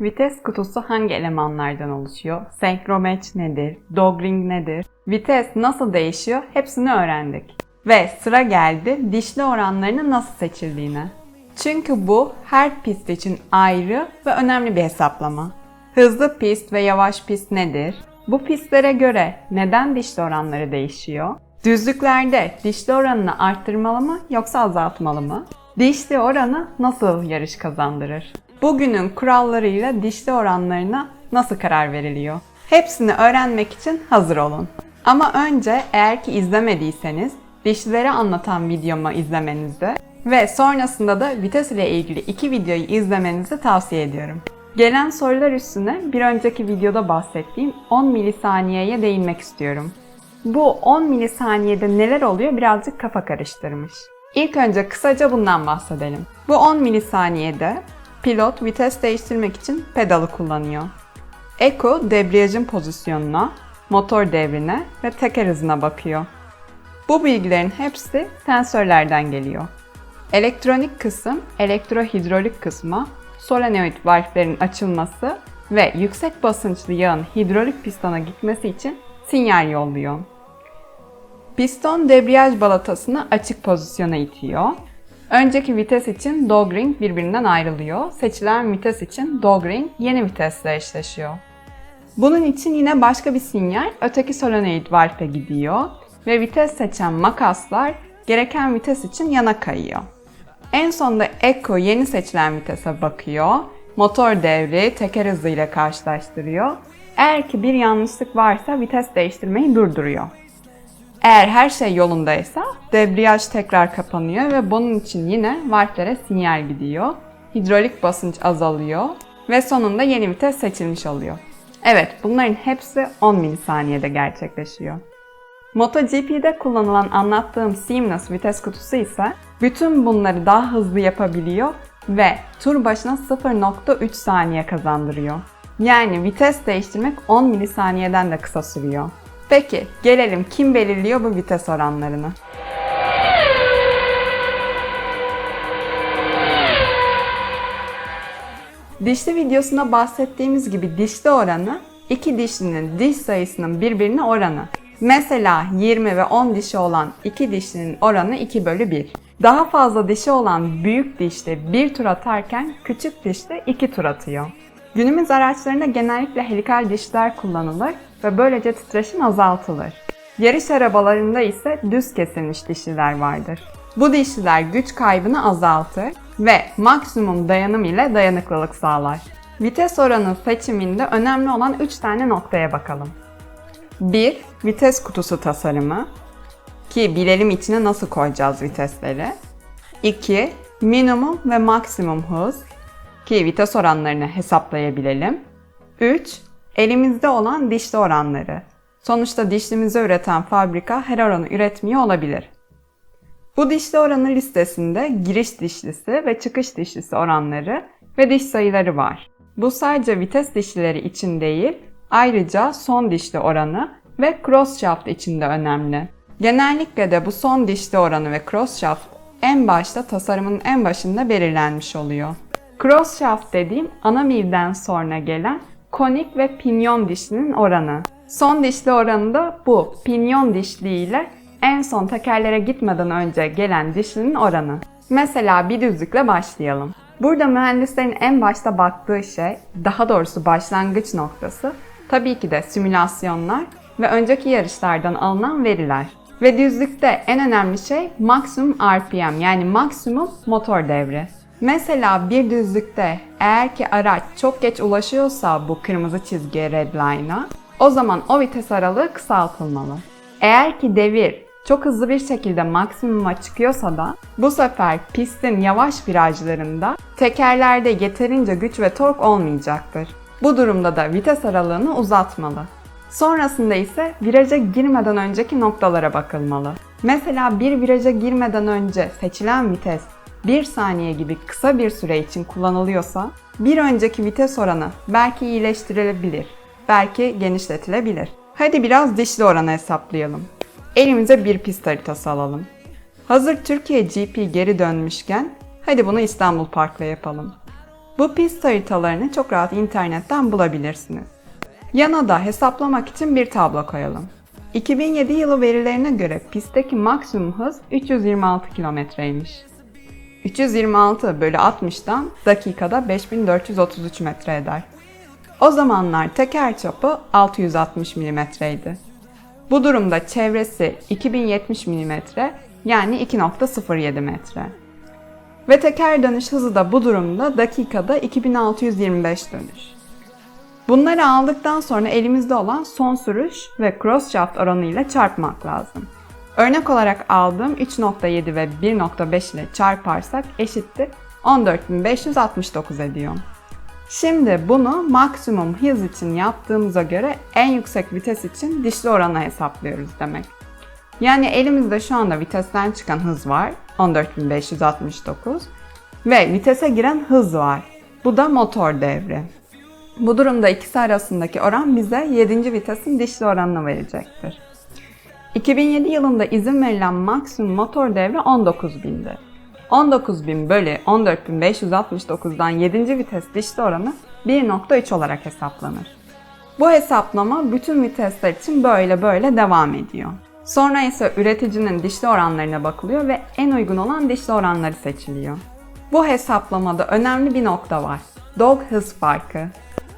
Vites kutusu hangi elemanlardan oluşuyor? Senkromeç nedir? Dogring nedir? Vites nasıl değişiyor? Hepsini öğrendik. Ve sıra geldi dişli oranlarını nasıl seçildiğine. Çünkü bu her pist için ayrı ve önemli bir hesaplama. Hızlı pist ve yavaş pist nedir? Bu pistlere göre neden dişli oranları değişiyor? Düzlüklerde dişli oranını arttırmalı mı yoksa azaltmalı mı? Dişli oranı nasıl yarış kazandırır? Bugünün kurallarıyla dişli oranlarına nasıl karar veriliyor? Hepsini öğrenmek için hazır olun. Ama önce eğer ki izlemediyseniz dişlileri anlatan videomu izlemenizi ve sonrasında da vites ile ilgili iki videoyu izlemenizi tavsiye ediyorum. Gelen sorular üstüne bir önceki videoda bahsettiğim 10 milisaniyeye değinmek istiyorum. Bu 10 milisaniyede neler oluyor birazcık kafa karıştırmış. İlk önce kısaca bundan bahsedelim. Bu 10 milisaniyede pilot vites değiştirmek için pedalı kullanıyor. Eko debriyajın pozisyonuna, motor devrine ve teker hızına bakıyor. Bu bilgilerin hepsi sensörlerden geliyor. Elektronik kısım, elektrohidrolik kısma, solenoid valflerin açılması ve yüksek basınçlı yağın hidrolik pistona gitmesi için sinyal yolluyor. Piston debriyaj balatasını açık pozisyona itiyor. Önceki vites için dog ring birbirinden ayrılıyor. Seçilen vites için dog ring yeni vitesle eşleşiyor. Bunun için yine başka bir sinyal öteki solenoid valve gidiyor ve vites seçen makaslar gereken vites için yana kayıyor. En sonunda Echo yeni seçilen vitese bakıyor. Motor devri teker hızıyla karşılaştırıyor. Eğer ki bir yanlışlık varsa vites değiştirmeyi durduruyor. Eğer her şey yolundaysa debriyaj tekrar kapanıyor ve bunun için yine valflere sinyal gidiyor. Hidrolik basınç azalıyor ve sonunda yeni vites seçilmiş oluyor. Evet bunların hepsi 10 milisaniyede gerçekleşiyor. MotoGP'de kullanılan anlattığım seamless vites kutusu ise bütün bunları daha hızlı yapabiliyor ve tur başına 0.3 saniye kazandırıyor. Yani vites değiştirmek 10 milisaniyeden de kısa sürüyor. Peki gelelim kim belirliyor bu vites oranlarını? Dişli videosunda bahsettiğimiz gibi dişli oranı iki dişlinin diş sayısının birbirine oranı. Mesela 20 ve 10 dişi olan iki dişlinin oranı 2 bölü 1. Daha fazla dişi olan büyük dişli bir tur atarken küçük dişli 2 tur atıyor. Günümüz araçlarında genellikle helikal dişler kullanılır ve böylece titreşim azaltılır. Yarış arabalarında ise düz kesilmiş dişliler vardır. Bu dişliler güç kaybını azaltır ve maksimum dayanım ile dayanıklılık sağlar. Vites oranı seçiminde önemli olan 3 tane noktaya bakalım. 1. Vites kutusu tasarımı. Ki bilelim içine nasıl koyacağız vitesleri. 2. Minimum ve maksimum hız. Ki vites oranlarını hesaplayabilelim. 3. Elimizde olan dişli oranları. Sonuçta dişlimizi üreten fabrika her oranı üretmiyor olabilir. Bu dişli oranı listesinde giriş dişlisi ve çıkış dişlisi oranları ve diş sayıları var. Bu sadece vites dişlileri için değil, ayrıca son dişli oranı ve cross shaft için de önemli. Genellikle de bu son dişli oranı ve cross shaft en başta tasarımın en başında belirlenmiş oluyor. Cross shaft dediğim ana mivden sonra gelen konik ve pinyon dişlinin oranı. Son dişli oranı da bu pinyon dişliği ile en son tekerlere gitmeden önce gelen dişlinin oranı. Mesela bir düzlükle başlayalım. Burada mühendislerin en başta baktığı şey, daha doğrusu başlangıç noktası, tabii ki de simülasyonlar ve önceki yarışlardan alınan veriler. Ve düzlükte en önemli şey maksimum RPM yani maksimum motor devri. Mesela bir düzlükte eğer ki araç çok geç ulaşıyorsa bu kırmızı çizgiye redline'a o zaman o vites aralığı kısaltılmalı. Eğer ki devir çok hızlı bir şekilde maksimuma çıkıyorsa da bu sefer pistin yavaş virajlarında tekerlerde yeterince güç ve tork olmayacaktır. Bu durumda da vites aralığını uzatmalı. Sonrasında ise viraja girmeden önceki noktalara bakılmalı. Mesela bir viraja girmeden önce seçilen vites 1 saniye gibi kısa bir süre için kullanılıyorsa bir önceki vites oranı belki iyileştirilebilir, belki genişletilebilir. Hadi biraz dişli oranı hesaplayalım. Elimize bir pist haritası alalım. Hazır Türkiye GP geri dönmüşken hadi bunu İstanbul Park'la yapalım. Bu pist haritalarını çok rahat internetten bulabilirsiniz. Yana da hesaplamak için bir tablo koyalım. 2007 yılı verilerine göre pistteki maksimum hız 326 kilometreymiş. 326 bölü 60'dan dakikada 5433 metre eder. O zamanlar teker çapı 660 milimetreydi. Bu durumda çevresi 2070 milimetre yani 2.07 metre. Ve teker dönüş hızı da bu durumda dakikada 2625 dönüş. Bunları aldıktan sonra elimizde olan son sürüş ve cross shaft oranıyla çarpmak lazım. Örnek olarak aldığım 3.7 ve 1.5 ile çarparsak eşittir 14.569 ediyor. Şimdi bunu maksimum hız için yaptığımıza göre en yüksek vites için dişli oranı hesaplıyoruz demek. Yani elimizde şu anda vitesten çıkan hız var 14.569 ve vitese giren hız var. Bu da motor devri. Bu durumda ikisi arasındaki oran bize 7. vitesin dişli oranını verecektir. 2007 yılında izin verilen maksimum motor devri 19.000'di. 19.000 bölü 14.569'dan 7. vites dişli oranı 1.3 olarak hesaplanır. Bu hesaplama bütün vitesler için böyle böyle devam ediyor. Sonra ise üreticinin dişli oranlarına bakılıyor ve en uygun olan dişli oranları seçiliyor. Bu hesaplamada önemli bir nokta var. Dog hız farkı.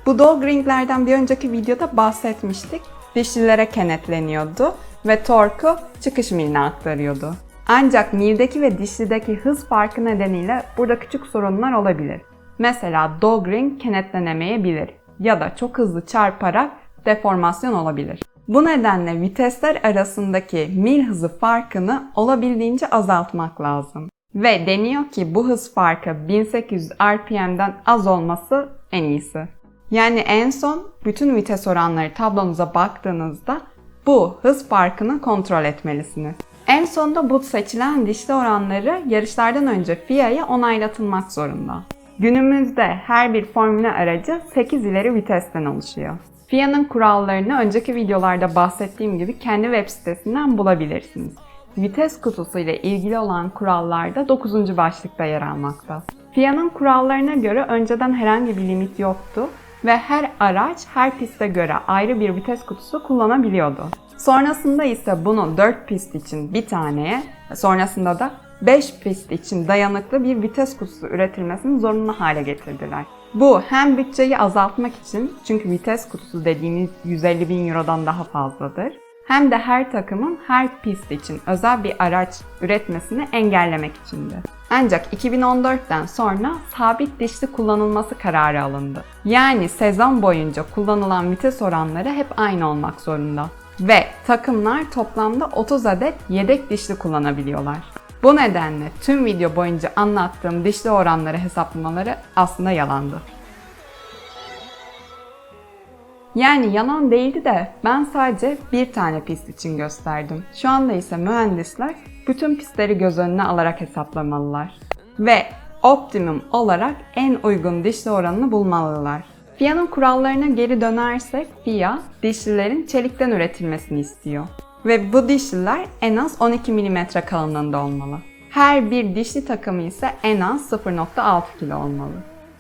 Bu dog ringlerden bir önceki videoda bahsetmiştik. Dişlilere kenetleniyordu ve torku çıkış miline aktarıyordu. Ancak mildeki ve dişlideki hız farkı nedeniyle burada küçük sorunlar olabilir. Mesela dog ring kenetlenemeyebilir ya da çok hızlı çarparak deformasyon olabilir. Bu nedenle vitesler arasındaki mil hızı farkını olabildiğince azaltmak lazım. Ve deniyor ki bu hız farkı 1800 RPM'den az olması en iyisi. Yani en son bütün vites oranları tablonuza baktığınızda bu hız farkını kontrol etmelisiniz. En sonunda bu seçilen dişli oranları yarışlardan önce FIA'ya onaylatılmak zorunda. Günümüzde her bir Formula aracı 8 ileri vitesten oluşuyor. FIA'nın kurallarını önceki videolarda bahsettiğim gibi kendi web sitesinden bulabilirsiniz. Vites kutusu ile ilgili olan kurallar da 9. başlıkta yer almakta. FIA'nın kurallarına göre önceden herhangi bir limit yoktu ve her araç her piste göre ayrı bir vites kutusu kullanabiliyordu. Sonrasında ise bunu 4 pist için bir taneye, sonrasında da 5 pist için dayanıklı bir vites kutusu üretilmesini zorunlu hale getirdiler. Bu hem bütçeyi azaltmak için çünkü vites kutusu dediğiniz 150 bin eurodan daha fazladır. Hem de her takımın her pist için özel bir araç üretmesini engellemek içindi. Ancak 2014'ten sonra sabit dişli kullanılması kararı alındı. Yani sezon boyunca kullanılan vites oranları hep aynı olmak zorunda. Ve takımlar toplamda 30 adet yedek dişli kullanabiliyorlar. Bu nedenle tüm video boyunca anlattığım dişli oranları hesaplamaları aslında yalandı. Yani yalan değildi de ben sadece bir tane pist için gösterdim. Şu anda ise mühendisler bütün pistleri göz önüne alarak hesaplamalılar. Ve optimum olarak en uygun dişli oranını bulmalılar. FIA'nın kurallarına geri dönersek FIA dişlilerin çelikten üretilmesini istiyor. Ve bu dişliler en az 12 mm kalınlığında olmalı. Her bir dişli takımı ise en az 0.6 kilo olmalı.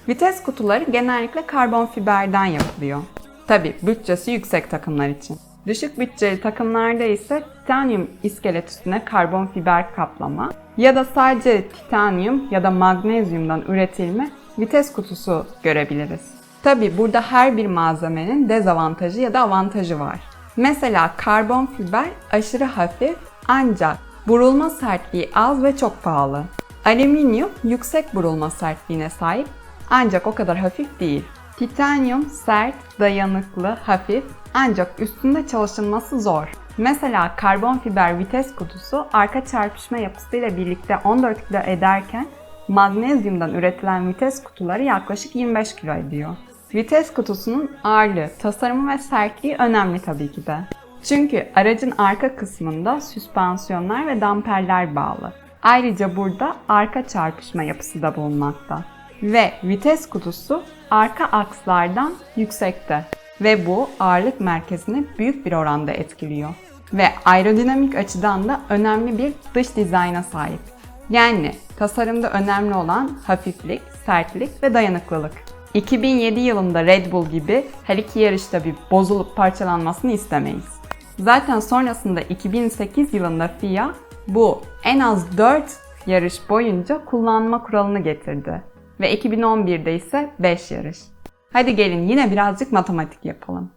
Vites kutuları genellikle karbon fiberden yapılıyor. Tabi bütçesi yüksek takımlar için. Düşük bütçeli takımlarda ise titanyum iskelet üstüne karbon fiber kaplama ya da sadece titanyum ya da magnezyumdan üretilme vites kutusu görebiliriz. Tabi burada her bir malzemenin dezavantajı ya da avantajı var. Mesela karbon fiber aşırı hafif ancak burulma sertliği az ve çok pahalı. Alüminyum yüksek burulma sertliğine sahip ancak o kadar hafif değil. Titanyum sert, dayanıklı, hafif ancak üstünde çalışılması zor. Mesela karbon fiber vites kutusu arka çarpışma yapısıyla birlikte 14 kilo ederken magnezyumdan üretilen vites kutuları yaklaşık 25 kilo ediyor. Vites kutusunun ağırlığı, tasarımı ve sertliği önemli tabii ki de. Çünkü aracın arka kısmında süspansiyonlar ve damperler bağlı. Ayrıca burada arka çarpışma yapısı da bulunmakta. Ve vites kutusu arka akslardan yüksekte ve bu ağırlık merkezini büyük bir oranda etkiliyor. Ve aerodinamik açıdan da önemli bir dış dizayna sahip. Yani tasarımda önemli olan hafiflik, sertlik ve dayanıklılık. 2007 yılında Red Bull gibi her iki yarışta bir bozulup parçalanmasını istemeyiz. Zaten sonrasında 2008 yılında FIA bu en az 4 yarış boyunca kullanma kuralını getirdi. Ve 2011'de ise 5 yarış. Hadi gelin yine birazcık matematik yapalım.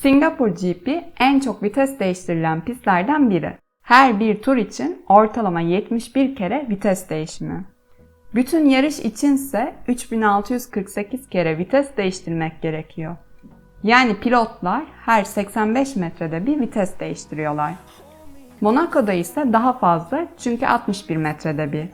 Singapur GP en çok vites değiştirilen pistlerden biri. Her bir tur için ortalama 71 kere vites değişimi. Bütün yarış içinse 3648 kere vites değiştirmek gerekiyor. Yani pilotlar her 85 metrede bir vites değiştiriyorlar. Monaco'da ise daha fazla çünkü 61 metrede bir.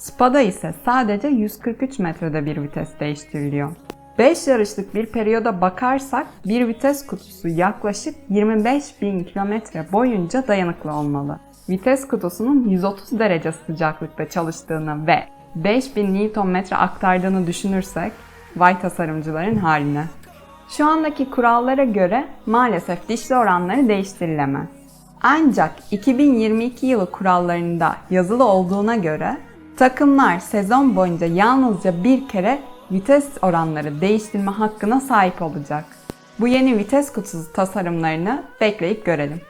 Spa'da ise sadece 143 metrede bir vites değiştiriliyor. 5 yarışlık bir periyoda bakarsak bir vites kutusu yaklaşık 25 bin kilometre boyunca dayanıklı olmalı. Vites kutusunun 130 derece sıcaklıkta çalıştığını ve 5000 Nm aktardığını düşünürsek vay tasarımcıların haline. Şu andaki kurallara göre maalesef dişli oranları değiştirilemez. Ancak 2022 yılı kurallarında yazılı olduğuna göre takımlar sezon boyunca yalnızca bir kere vites oranları değiştirme hakkına sahip olacak. Bu yeni vites kutusu tasarımlarını bekleyip görelim.